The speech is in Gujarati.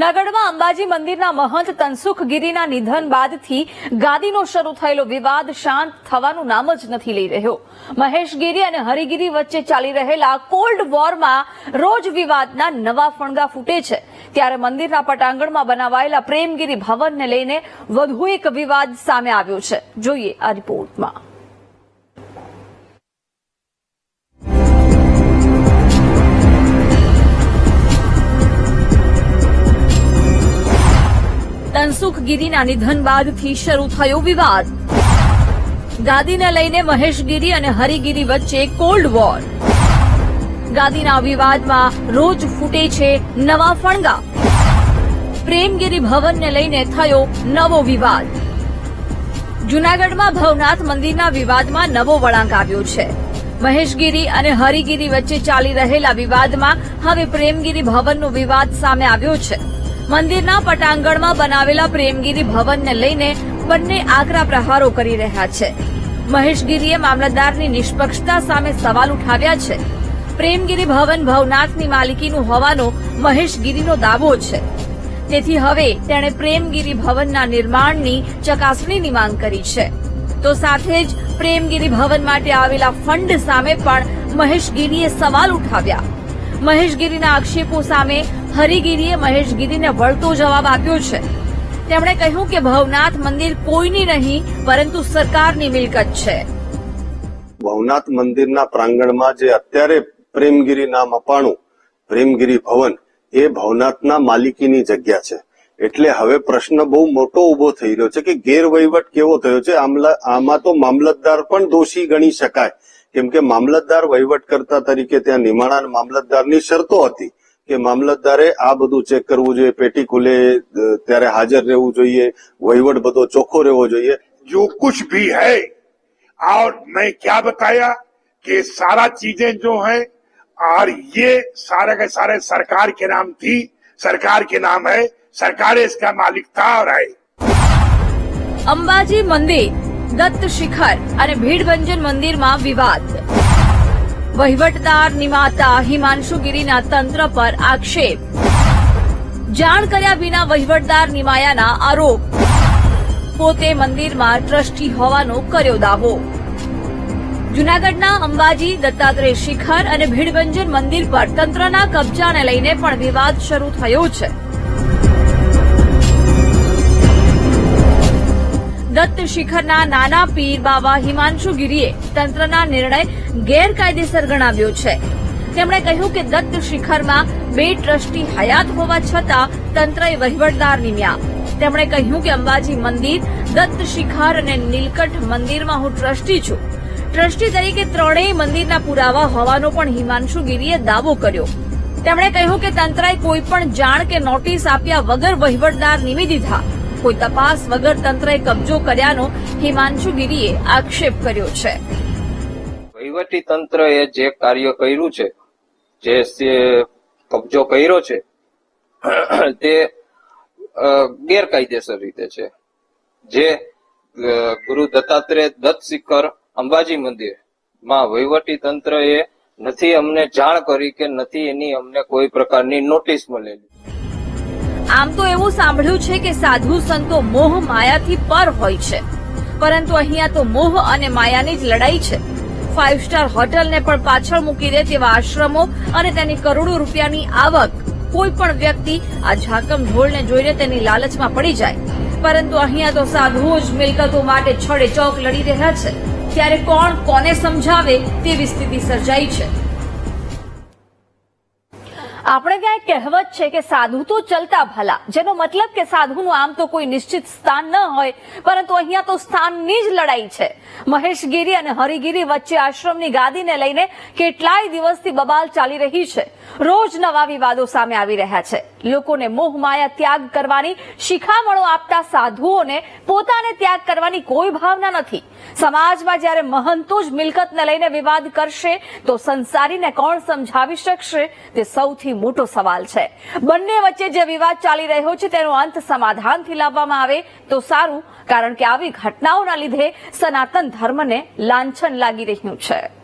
જુનાગઢમાં અંબાજી મંદિરના મહંત તનસુખ ગીરીના નિધન બાદથી ગાદીનો શરૂ થયેલો વિવાદ શાંત થવાનું નામ જ નથી લઈ રહ્યો. મહેશ ગીરી અને હરિગીરી વચ્ચે ચાલી રહેલા કોલ્ડ વોરમાં રોજ વિવાદના નવા ફણગા ફૂટે છે. ત્યારે મંદિરના પટાંગણમાં બનાવાયેલા પ્રેમગીરી ભવનને લઈને વધુ એક વિવાદ સામે આવ્યો છે. જોઈએ આ રિપોર્ટમાં. તનસુખ ગીરીના નિધન બાદથી શરૂ થયો વિવાદ. ગાદીને લઈને મહેશ ગીરી અને હરિગીરી વચ્ચે કોલ્ડ વોર. ગાદીના વિવાદમાં રોજ ફૂટે છે નવા ફણગા. પ્રેમગીરી ભવનને લઈને થયો નવો વિવાદ. જુનાગઢમાં ભવનાથ મંદિરના વિવાદમાં નવો વળાંક આવ્યો છે. મહેશગીરી અને હરિગીરી વચ્ચે ચાલી રહેલા વિવાદમાં હવે પ્રેમગીરી ભવનનો વિવાદ સામે આવ્યો છે. મંદિરના પટાંગણમાં બનાવેલા પ્રેમગીરી ભવનને લઈને બંને આકરા પ્રહારો કરી રહ્યા છે. મહેશગીરીએ મામલતદારની નિષ્પક્ષતા સામે સવાલ ઉઠાવ્યા છે. પ્રેમગીરી ભવન ભવનાથની માલિકીનું હોવાનો મહેશગીરીનો દાવો છે. તેથી હવે તેણે પ્રેમગીરી ભવનના નિર્માણની ચકાસણીની માંગ કરી છે. તો સાથે જ પ્રેમગીરી ભવન માટે આવેલા ફંડ સામે પણ મહેશગીરીએ સવાલ ઉઠાવ્યા. મહેશગીરીના આક્ષેપો સામે હરિગીરીએ મહેશગીરીને વળતો જવાબ આપ્યો છે. તેમણે કહ્યું કે ભવનાથ મંદિર કોઈની નહીં, પરંતુ સરકારની મિલકત છે. ભવનાથ મંદિરના પ્રાંગણમાં જે અત્યારે પ્રેમગીરી નામ અપાણું, પ્રેમગીરી ભવન, એ ભવનાથના માલિકીની જગ્યા છે. એટલે હવે પ્રશ્ન બહુ મોટો ઊભો થઈ રહ્યો છે કે ગેરવહીવટ કેવો થયો છે? આમાં તો મામલતદાર પણ દોષી ગણી શકાય. કેમ કે મામલતદાર વહીવટકર્તા તરીકે ત્યાં નિમાણા મામલતદારની શરતો હતી કે મામલતદારે આ બધું ચેક કરવું જોઈએ પેટી ખુલે અ, ત્યારે હાજર રહેવું જોઈએ વહીવટ બધો ચોખ્ખો રહેવો જોઈએ जो कुछ भी है और मैं क्या बताया कि सारा चीजें जो है और ये सारे के सारे सरकार के नाम थी सरकार के नाम है सरकार इसका मालिक था और है અંબાજી મંદિર દત્ત શિખર અને ભીડભંજન મંદિરમાં વિવાદ. વહીવટદાર નિમાતા હિમાંશુ ગીરીના તંત્ર પર આક્ષેપ. જાણ કર્યા વિના વહીવટદાર નિમાયાના આરોપ. પોતે મંદિરમાં ટ્રસ્ટી હોવાનો કર્યો દાવો. જુનાગઢના અંબાજી દત્તાત્રેય શિખર અને ભીડભંજન મંદિર પર તંત્રના કબજાને લઈને પણ વિવાદ શરૂ થયો છે. શિખરના નાના પીર બાબા હિમાંશુ ગીરીએ તંત્રના નિર્ણય ગેરકાયદેસર ગણાવ્યો છે. તેમણે કહ્યું કે દત્ત શિખરમાં બે ટ્રસ્ટી હયાત હોવા છતાં તંત્રએ વહીવટદાર નિમ્યા. તેમણે કહ્યું કે અંબાજી મંદિર, દત્ત શિખર અને નીલકંઠ મંદિરમાં હું ટ્રસ્ટી છું. ટ્રસ્ટી તરીકે ત્રણેય મંદિરના પુરાવા હોવાનો પણ હિમાંશુ ગિરીએ દાવો કર્યો. તેમણે કહ્યું કે તંત્રએ કોઈ પણ જાણ કે નોટિસ આપ્યા વગર વહીવટદાર નિમી દીધા. કોઈ તપાસ વગર તંત્રએ કબજો કર્યાનો હિમાંશુ ગીરીએ આક્ષેપ કર્યો છે. વહીવટી તંત્રએ જે કાર્ય કર્યું છે, જે કબજો કર્યો છે, તે ગેરકાયદેસર રીતે છે. જે ગુરુ દત્તાત્રેય દત્ત શિખર અંબાજી મંદિરમાં વહીવટી તંત્રએ નથી અમને જાણ કરી કે નથી એની અમને કોઈ પ્રકારની નોટિસ મળેલી. આમ તો એવું સાંભળ્યું છે કે સાધુ સંતો મોહ માયાથી પર હોય છે. પરંતુ અહીંયા તો મોહ અને માયાની જ લડાઈ છે. ફાઇવ સ્ટાર હોટલને પણ પાછળ મૂકી દે તેવા આશ્રમો અને તેની કરોડો રૂપિયાની આવક. કોઈ પણ વ્યક્તિ આ ઝાકમ ઢોળને જોઈને તેની લાલચમાં પડી જાય. પરંતુ અહીંયા તો સાધુઓ જ મિલકતો માટે છડે ચોક લડી રહ્યા છે. ત્યારે કોણ કોને સમજાવે તેવી સ્થિતિ સર્જાઈ છે. આપણે ત્યાં કહેવત છે કે સાધુ તો ચલતા ભલા. જેનો મતલબ કે સાધુનું આમ તો કોઈ નિશ્ચિત સ્થાન ન હોય, પરંતુ અહીંયા તો સ્થાનની જ લડાઈ છે. મહેશગીરી અને હરિગીરી વચ્ચે આશ્રમની ગાદીને લઈને કેટલાય દિવસથી બબાલ ચાલી રહી છે. રોજ નવા વિવાદો સામે આવી રહ્યા છે. લોકોને મોહ માયા ત્યાગ કરવાની શિખામણો આપતા સાધુઓને પોતાને ત્યાગ કરવાની કોઈ ભાવના નથી. સમાજમાં જ્યારે મહંતો જ મિલકતને લઈને વિવાદ કરશે, તો સંસારીને કોણ સમજાવી શકશે? તે સૌથી મોટો સવાલ છે. બંને વચ્ચે જે વિવાદ ચાલી રહ્યો છે, તેનો અંત સમાધાનથી લાવવામાં આવે તો સારું, કારણ કે આવી ઘટનાઓના લીધે સનાતન ધર્મને લાંછન લાગી રહ્યું છે.